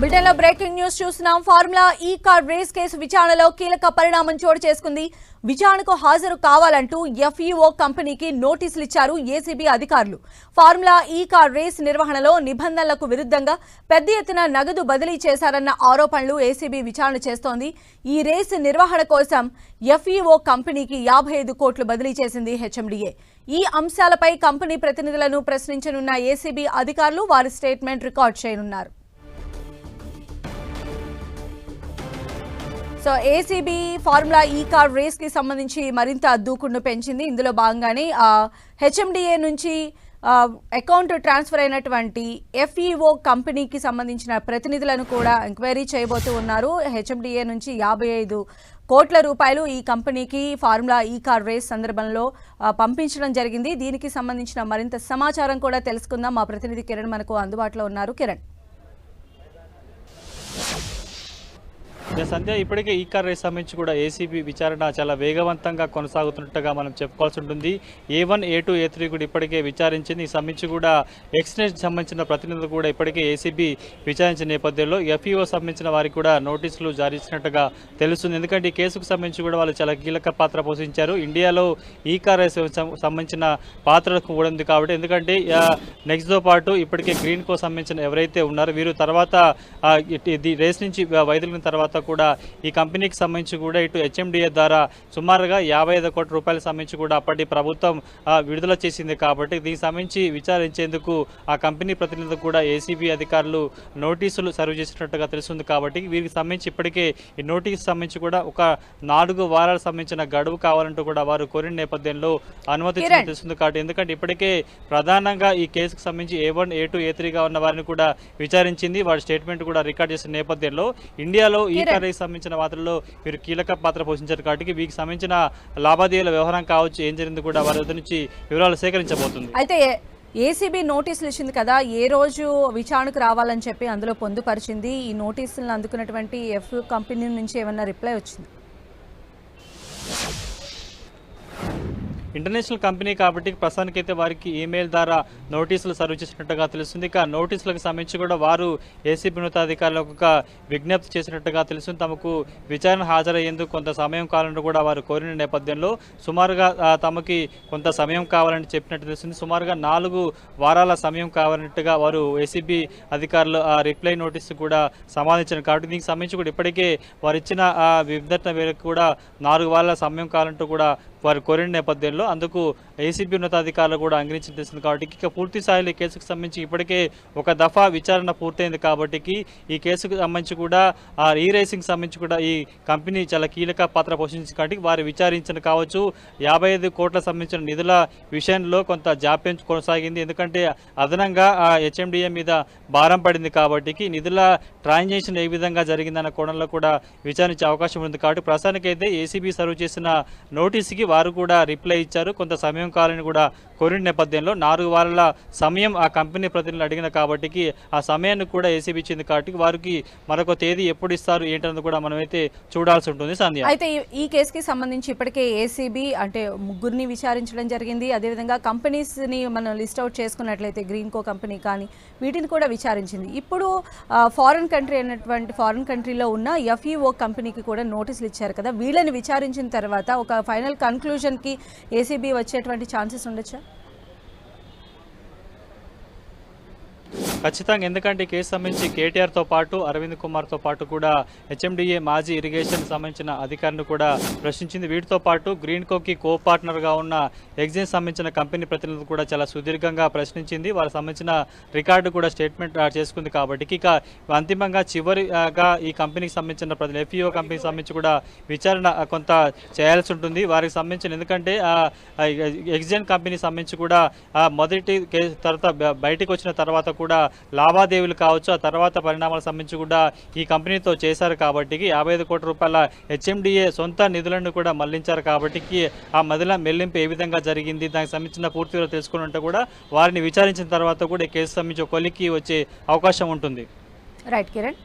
బ్రిటన్లో breaking news చూస్తున్నాం. Formula E car race case విచారణలో కీలక పరిణామం చోటు చేసుకుంది. విచారణకు హాజరు కావాలంటూ ఎఫ్ఈఓ కంపెనీకి నోటీసులు ఇచ్చారు ఏసీబీ అధికారులు. ఫార్ములా ఈ కార్ రేస్ నిర్వహణలో నిబంధనలకు విరుద్ధంగా పెద్ద ఎత్తున నగదు బదిలీ చేశారన్న ఆరోపణలు ఏసీబీ విచారణ చేస్తోంది. ఈ రేస్ నిర్వహణ కోసం ఎఫ్ఈఓ కంపెనీకి యాభై ఐదు కోట్లు బదిలీ చేసింది హెచ్ఎండిఏ. ఈ అంశాలపై కంపెనీ ప్రతినిధులను ప్రశ్నించనున్న ఏసీబీ అధికారులు వారి స్టేట్మెంట్ రికార్డ్ చేయనున్నారు. So ACB formula E car రేస్కి సంబంధించి మరింత దూకుడును పెంచింది. ఇందులో భాగంగానే హెచ్ఎండిఏ నుంచి అకౌంట్ ట్రాన్స్ఫర్ అయినటువంటి ఎఫ్ఈఓ కంపెనీకి సంబంధించిన ప్రతినిధులను కూడా ఎంక్వైరీ చేయబోతూ ఉన్నారు. హెచ్ఎండిఏ నుంచి యాభై ఐదు కోట్ల రూపాయలు ఈ కంపెనీకి ఫార్ములా ఈ కార్ రేస్ సందర్భంలో పంపించడం జరిగింది. దీనికి సంబంధించిన మరింత సమాచారం కూడా తెలుసుకుందాం. మా ప్రతినిధి కిరణ్ మనకు అందుబాటులో ఉన్నారు. కిరణ్. సంధ్య ఇప్పటికే ఈ కార్ రేస్ సంబంధించి కూడా ఏసీబీ విచారణ చాలా వేగవంతంగా కొనసాగుతున్నట్టుగా మనం చెప్పుకోవాల్సి ఉంటుంది. A one A two A three కూడా ఇప్పటికే విచారించింది. ఈ సంబంధించి కూడా ఎక్స్నేట్ సంబంధించిన ప్రతినిధులు కూడా ఇప్పటికే ఏసీబీ విచారించిన నేపథ్యంలో ఎఫ్ఈఓ సంబంధించిన వారికి కూడా నోటీసులు జారీ చేసినట్టుగా తెలుస్తుంది. ఎందుకంటే ఈ కేసుకు సంబంధించి కూడా వాళ్ళు చాలా కీలక పాత్ర పోషించారు. ఇండియాలో ఈ కార్ రేస్ సంబంధించిన పాత్ర కూడా ఉంది కాబట్టి ఎందుకంటే నెక్స్ట్తో పాటు ఇప్పటికే గ్రీన్ కో సంబంధించిన ఎవరైతే ఉన్నారో వీరు తర్వాత రేస్ నుంచి వైదొలిగిన తర్వాత కూడా ఈ కంపెనీకి సంబంధించి కూడా ఇటు హెచ్ఎండిఏ ద్వారా సుమారుగా యాభై ఐదు కోట్ల రూపాయలకు సంబంధించి కూడా అప్పటి ప్రభుత్వం విడుదల చేసింది కాబట్టి దీనికి సంబంధించి విచారించేందుకు ఆ కంపెనీ ప్రతినిధులకు కూడా ఏసీబీ అధికారులు నోటీసులు సర్వ్ చేసినట్టుగా తెలుస్తుంది కాబట్టి వీరికి సంబంధించి ఇప్పటికే ఈ నోటీస్ సంబంధించి కూడా ఒక నాలుగు వారాలకు సంబంధించిన గడువు కావాలంటూ కూడా వారు కోరిన నేపథ్యంలో అనుమతి. తెలుస్తుంది కాబట్టి ఎందుకంటే ఇప్పటికే ప్రధానంగా ఈ కేసుకు సంబంధించి ఏ వన్ ఏ టూ ఏ త్రీగా ఉన్న వారిని కూడా విచారించింది వారి స్టేట్మెంట్ కూడా రికార్డ్ చేసిన నేపథ్యంలో ఇండియాలో ఈ కిరణ్. కార్యకి సంబంధించిన వాటిల్లో వీరు కీలక పాత్ర పోషించారు కాబట్టి వీరికి సంబంధించిన లావాదేవీల వ్యవహారం కావచ్చు ఏం జరిగింది కూడా వారి వద్ద నుంచి వివరాలు సేకరించబోతుంది. అయితే ఏసీబీ నోటీసులు ఇచ్చింది కదా ఏ రోజు విచారణకు రావాలని చెప్పి అందులో పొందుపరిచింది. ఈ నోటీసులను అందుకున్నటువంటి ఎఫ్ కంపెనీ నుంచి ఏమన్నా రిప్లై వచ్చింది? ఇంటర్నేషనల్ కంపెనీ కాబట్టి ప్రస్తుతానికైతే వారికి ఈమెయిల్ ద్వారా నోటీసులు సర్వ్ చేసినట్టుగా తెలుస్తుంది. ఇక నోటీసులకు సంబంధించి కూడా వారు ఏసీబీ ఉన్నతాధికారులకు ఒక విజ్ఞప్తి చేసినట్టుగా తెలుస్తుంది. తమకు విచారణ హాజరయ్యేందుకు కొంత సమయం కావాలని కూడా వారు కోరిన నేపథ్యంలో సుమారుగా తమకి కొంత సమయం కావాలని చెప్పినట్టు తెలుస్తుంది. సుమారుగా నాలుగు వారాల సమయం కావాలన్నట్టుగా వారు ఏసీబీ అధికారులు ఆ రిప్లై నోటీసు కూడా సమాధించారు. కాబట్టి దీనికి సంబంధించి కూడా ఇప్పటికే వారు ఇచ్చిన ఆ విజ్ఞప్తి మేరకు కూడా నాలుగు వారాల సమయం కావాలంటూ కూడా వారు కోరిన నేపథ్యంలో అందుకు ఏసీబీ ఉన్నతాధికారులు కూడా అంగీకరించిన తెలిసింది కాబట్టి ఇక పూర్తి స్థాయిలో ఈ కేసుకు సంబంధించి ఇప్పటికే ఒక దఫా విచారణ పూర్తయింది కాబట్టి ఈ కేసుకు సంబంధించి కూడా ఆ ఈ రేసింగ్ సంబంధించి కూడా ఈ కంపెనీ చాలా కీలక పాత్ర పోషించింది కాబట్టి వారు విచారించిన కావచ్చు. యాభై ఐదు కోట్ల సంబంధించిన నిధుల విషయంలో కొంత జాప్యం కొనసాగింది. ఎందుకంటే అదనంగా ఆ హెచ్ఎండిఏ మీద భారం పడింది కాబట్టి నిధుల ట్రాన్సాక్షన్ ఏ విధంగా జరిగిందన్న కోణంలో కూడా విచారించే అవకాశం ఉంది కాబట్టి ప్రస్తుతానికైతే ఏసీబీ సర్వ్ చేసిన నోటీసుకి వారు కూడా రిప్లై ఇచ్చారు. కొంత సమయం కావాలని కూడా కోరిన నేపథ్యంలో నాలుగు వారాల సమయం ఆ కంపెనీ ప్రతినిధులు అడిగిన కాబట్టి ఆ సమయాన్ని కూడా ఏసీబీ ఇచ్చింది కాబట్టి వారికి మరొక తేదీ ఎప్పుడు ఇస్తారు ఏంటన్నది కూడా మనమైతే చూడాల్సి ఉంటుంది సంధ్య. అయితే ఈ- కేసుకి సంబంధించి ఇప్పటికే ఏసీబీ అంటే ముగ్గురిని విచారించడం జరిగింది. అదేవిధంగా కంపెనీస్ని మనం లిస్ట్ అవుట్ చేసుకున్నట్లయితే గ్రీన్ కో కంపెనీ కానీ వీటిని కూడా విచారించింది. ఇప్పుడు ఫారెన్ కంట్రీ అయినటువంటి ఫారెన్ కంట్రీలో ఉన్న ఎఫ్ఈఓ కంపెనీకి కూడా నోటీసులు ఇచ్చారు కదా. వీళ్ళని విచారించిన తర్వాత ఒక ఫైనల్ కన్క్లూజన్కి ఏసీబీ వచ్చేటువంటి ఛాన్సెస్ ఉండొచ్చా? ఖచ్చితంగా. ఎందుకంటే ఈ కేసు సంబంధించి కేటీఆర్తో పాటు అరవింద్ కుమార్తో పాటు కూడా హెచ్ఎండిఏ మాజీ ఇరిగేషన్ సంబంధించిన అధికారిని కూడా ప్రశ్నించింది. వీటితో పాటు గ్రీన్ కోకి కో పార్ట్నర్గా ఉన్న ఎగ్జిన్ సంబంధించిన కంపెనీ ప్రతినిధులు కూడా చాలా సుదీర్ఘంగా ప్రశ్నించింది. వారికి సంబంధించిన రికార్డు కూడా స్టేట్మెంట్ చేసుకుంది కాబట్టి ఇక అంతిమంగా చివరిగా ఈ కంపెనీకి సంబంధించిన ప్రతి ఎఫ్ఈఓ కంపెనీకి సంబంధించి కూడా విచారణ కొంత చేయాల్సి ఉంటుంది. వారికి సంబంధించిన ఎందుకంటే ఎగ్జిన్ కంపెనీ సంబంధించి కూడా మొదటి కేసు తర్వాత బయటకు బయటికి వచ్చిన తర్వాత కూడా లావాదేవీలు కావచ్చు ఆ తర్వాత పరిణామాలకు సంబంధించి కూడా ఈ కంపెనీతో చేశారు కాబట్టి యాభై ఐదు కోట్ల రూపాయల హెచ్ఎండిఏ సొంత నిధులను కూడా మళ్ళించారు కాబట్టి ఆ మదిల మెల్లింపు ఏ విధంగా జరిగింది దానికి సంబంధించిన పూర్తి వివరాలు తెలుసుకుని ఉంటే కూడా వారిని విచారించిన తర్వాత కూడా ఈ కేసు సంబంధించి కొలికి కొలిక్కి వచ్చే అవకాశం ఉంటుంది. రైట్ కిరణ్.